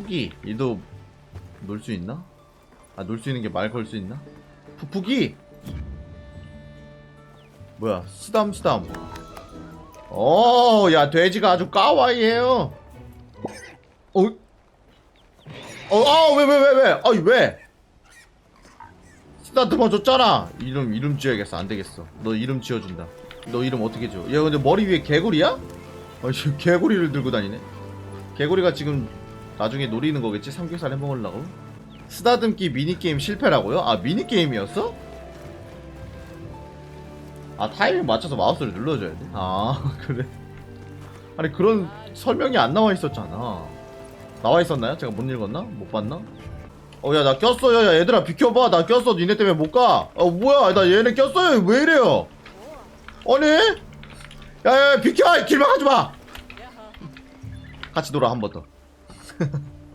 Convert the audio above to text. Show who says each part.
Speaker 1: 푸푸기. 얘도 놀 수 있나? 아 놀 수 있는 게 말 걸 수 있나? 푸푸기! 뭐야 쓰담 쓰담. 어야 돼지가 아주 까와이해요. 어? 어 아왜 왜 왜 왜? 아이 왜? 스타트만 줬잖아. 이름 이름 지어야겠어. 안 되겠어. 너 이름 지어준다. 너 이름 어떻게 지어? 야 근데 머리 위에 개구리야? 아 지금 개구리를 들고 다니네. 개구리가 지금 나중에 노리는 거겠지? 삼겹살 해먹으려고? 쓰다듬기 미니게임 실패라고요? 아 미니게임이었어? 아 타이밍 맞춰서 마우스를 눌러줘야 돼? 아 그래 아니 그런 설명이 안 나와 있었잖아 나와 있었나요? 제가 못 읽었나? 못 봤나? 어 야 나 꼈어 야, 야 얘들아 비켜봐 나 꼈어 니네 때문에 못가 어 뭐야 나 얘네 꼈어요 왜 이래요 아니 야야 비켜 길막 하지마 같이 놀아 한 번 더 ハハハ。